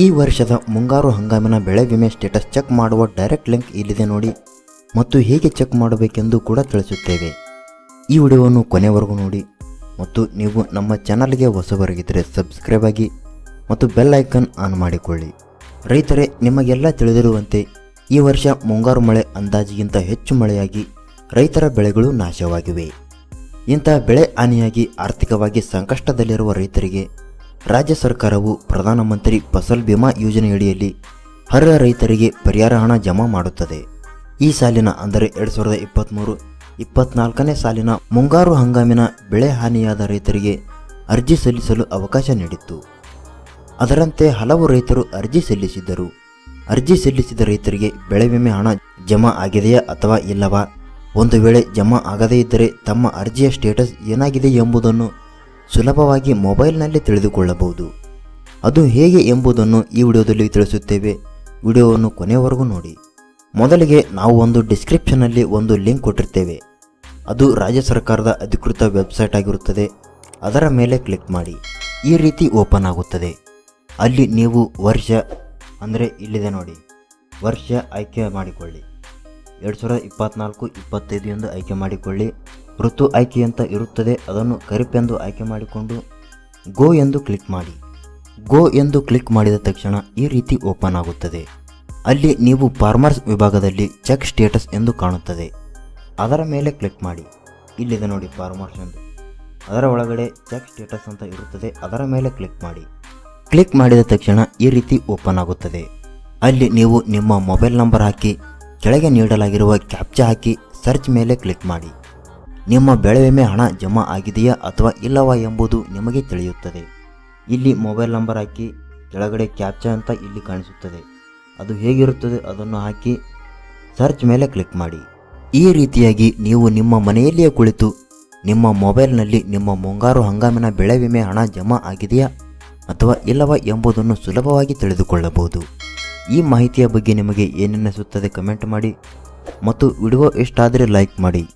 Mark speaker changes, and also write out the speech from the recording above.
Speaker 1: ಈ ವರ್ಷದ ಮುಂಗಾರು ಹಂಗಾಮಿನ ಬೆಳೆ ವಿಮೆ ಸ್ಟೇಟಸ್ ಚೆಕ್ ಮಾಡುವ ಡೈರೆಕ್ಟ್ ಲಿಂಕ್ ಇಲ್ಲಿದೆ ನೋಡಿ ಮತ್ತು ಹೇಗೆ ಚೆಕ್ ಮಾಡಬೇಕೆಂದು ಕೂಡ ತಿಳಿಸುತ್ತೇವೆ. ಈ ವಿಡಿಯೋವನ್ನು ಕೊನೆವರೆಗೂ ನೋಡಿ ಮತ್ತು ನೀವು ನಮ್ಮ ಚಾನಲ್ಗೆ ಹೊಸಬರಾಗಿದ್ದರೆ ಸಬ್ಸ್ಕ್ರೈಬ್ ಆಗಿ ಮತ್ತು ಬೆಲ್ ಐಕನ್ ಆನ್ ಮಾಡಿಕೊಳ್ಳಿ. ರೈತರೇ, ನಿಮಗೆಲ್ಲ ತಿಳಿದಿರುವಂತೆ ಈ ವರ್ಷ ಮುಂಗಾರು ಮಳೆ ಅಂದಾಜಿಗಿಂತ ಹೆಚ್ಚು ಮಳೆಯಾಗಿ ರೈತರ ಬೆಳೆಗಳು ನಾಶವಾಗಿವೆ. ಇಂತಹ ಬೆಳೆ ಹಾನಿಯಾಗಿ ಆರ್ಥಿಕವಾಗಿ ಸಂಕಷ್ಟದಲ್ಲಿರುವ ರೈತರಿಗೆ ರಾಜ್ಯ ಸರ್ಕಾರವು ಪ್ರಧಾನಮಂತ್ರಿ ಫಸಲ್ ಬಿಮಾ ಯೋಜನೆಯಡಿಯಲ್ಲಿ ಅರ್ಹ ರೈತರಿಗೆ ಪರಿಹಾರ ಹಣ ಜಮಾ ಮಾಡುತ್ತದೆ. ಈ ಸಾಲಿನ ಅಂದರೆ ಎರಡು ಸಾವಿರದ ಇಪ್ಪತ್ತ್ಮೂರು ಇಪ್ಪತ್ನಾಲ್ಕನೇ ಸಾಲಿನ ಮುಂಗಾರು ಹಂಗಾಮಿನ ಬೆಳೆ ಹಾನಿಯಾದ ರೈತರಿಗೆ ಅರ್ಜಿ ಸಲ್ಲಿಸಲು ಅವಕಾಶ ನೀಡಿತ್ತು. ಅದರಂತೆ ಹಲವು ರೈತರು ಅರ್ಜಿ ಸಲ್ಲಿಸಿದ್ದರು. ಅರ್ಜಿ ಸಲ್ಲಿಸಿದ ರೈತರಿಗೆ ಬೆಳೆ ವಿಮೆ ಹಣ ಜಮಾ ಆಗಿದೆಯಾ ಅಥವಾ ಇಲ್ಲವಾ? ಒಂದು ವೇಳೆ ಜಮಾ ಆಗದೇ ಇದ್ದರೆ ತಮ್ಮ ಅರ್ಜಿಯ ಸ್ಟೇಟಸ್ ಏನಾಗಿದೆ ಎಂಬುದನ್ನು ಸುಲಭವಾಗಿ ಮೊಬೈಲ್ನಲ್ಲಿ ತಿಳಿದುಕೊಳ್ಳಬಹುದು. ಅದು ಹೇಗೆ ಎಂಬುದನ್ನು ಈ ವಿಡಿಯೋದಲ್ಲಿ ತಿಳಿಸುತ್ತೇವೆ. ವಿಡಿಯೋವನ್ನು ಕೊನೆಯವರೆಗೂ ನೋಡಿ. ಮೊದಲಿಗೆ ನಾವು ಒಂದು ಡಿಸ್ಕ್ರಿಪ್ಷನ್ನಲ್ಲಿ ಒಂದು ಲಿಂಕ್ ಕೊಟ್ಟಿರ್ತೇವೆ. ಅದು ರಾಜ್ಯ ಸರ್ಕಾರದ ಅಧಿಕೃತ ವೆಬ್ಸೈಟ್ ಆಗಿರುತ್ತದೆ. ಅದರ ಮೇಲೆ ಕ್ಲಿಕ್ ಮಾಡಿ. ಈ ರೀತಿ ಓಪನ್ ಆಗುತ್ತದೆ. ಅಲ್ಲಿ ನೀವು ವರ್ಷ ಅಂದರೆ ಇಲ್ಲಿದೆ ನೋಡಿ. ವರ್ಷ ಆಯ್ಕೆ ಮಾಡಿಕೊಳ್ಳಿ. ಎರಡು ಸಾವಿರದ ಇಪ್ಪತ್ನಾಲ್ಕು, ಇಪ್ಪತ್ತೈದು ಎಂದು ಆಯ್ಕೆ ಮಾಡಿಕೊಳ್ಳಿ. ಋತು ಆಯ್ಕೆಯಂತ ಇರುತ್ತದೆ. ಅದನ್ನು ಕರಿಪೆಂದು ಆಯ್ಕೆ ಮಾಡಿಕೊಂಡು ಗೋ ಎಂದು ಕ್ಲಿಕ್ ಮಾಡಿ. ಗೋ ಎಂದು ಕ್ಲಿಕ್ ಮಾಡಿದ ತಕ್ಷಣ ಈ ರೀತಿ ಓಪನ್ ಆಗುತ್ತದೆ. ಅಲ್ಲಿ ನೀವು ಫಾರ್ಮರ್ಸ್ ವಿಭಾಗದಲ್ಲಿ ಚೆಕ್ ಸ್ಟೇಟಸ್ ಎಂದು ಕಾಣುತ್ತದೆ. ಅದರ ಮೇಲೆ ಕ್ಲಿಕ್ ಮಾಡಿ. ಇಲ್ಲಿದೆ ನೋಡಿ ಫಾರ್ಮರ್ಸ್ ಎಂದು. ಅದರ ಒಳಗಡೆ ಚೆಕ್ ಸ್ಟೇಟಸ್ ಅಂತ ಇರುತ್ತದೆ. ಅದರ ಮೇಲೆ ಕ್ಲಿಕ್ ಮಾಡಿ. ಕ್ಲಿಕ್ ಮಾಡಿದ ತಕ್ಷಣ ಈ ರೀತಿ ಓಪನ್ ಆಗುತ್ತದೆ. ಅಲ್ಲಿ ನೀವು ನಿಮ್ಮ ಮೊಬೈಲ್ ನಂಬರ್ ಹಾಕಿ, ಕೆಳಗೆ ನೀಡಲಾಗಿರುವ ಕ್ಯಾಪ್ಚಾ ಹಾಕಿ, ಸರ್ಚ್ ಮೇಲೆ ಕ್ಲಿಕ್ ಮಾಡಿ. ನಿಮ್ಮ ಬೆಳೆ ವಿಮೆ ಹಣ ಜಮಾ ಆಗಿದೆಯಾ ಅಥವಾ ಇಲ್ಲವಾ ಎಂಬುದು ನಿಮಗೆ ತಿಳಿಯುತ್ತದೆ. ಇಲ್ಲಿ ಮೊಬೈಲ್ ನಂಬರ್ ಹಾಕಿ, ಕೆಳಗಡೆ ಕ್ಯಾಪ್ಚಾ ಅಂತ ಇಲ್ಲಿ ಕಾಣಿಸುತ್ತದೆ. ಅದು ಹೇಗಿರುತ್ತದೆ ಅದನ್ನು ಹಾಕಿ, ಸರ್ಚ್ ಮೇಲೆ ಕ್ಲಿಕ್ ಮಾಡಿ. ಈ ರೀತಿಯಾಗಿ ನೀವು ನಿಮ್ಮ ಮನೆಯಲ್ಲಿಯೇ ಕುಳಿತು, ನಿಮ್ಮ ಮೊಬೈಲ್ನಲ್ಲಿ ನಿಮ್ಮ ಮುಂಗಾರು ಹಂಗಾಮಿನ ಬೆಳೆ ವಿಮೆ ಹಣ ಜಮಾ ಆಗಿದೆಯಾ ಅಥವಾ ಇಲ್ಲವಾ ಎಂಬುದನ್ನು ಸುಲಭವಾಗಿ ತಿಳಿದುಕೊಳ್ಳಬಹುದು. ಈ ಮಾಹಿತಿಯ ಬಗ್ಗೆ ನಿಮಗೆ ಏನೆನ್ನಿಸುತ್ತದೆ ಕಮೆಂಟ್ ಮಾಡಿ ಮತ್ತು ವಿಡಿಯೋ ಇಷ್ಟಾದರೆ ಲೈಕ್ ಮಾಡಿ.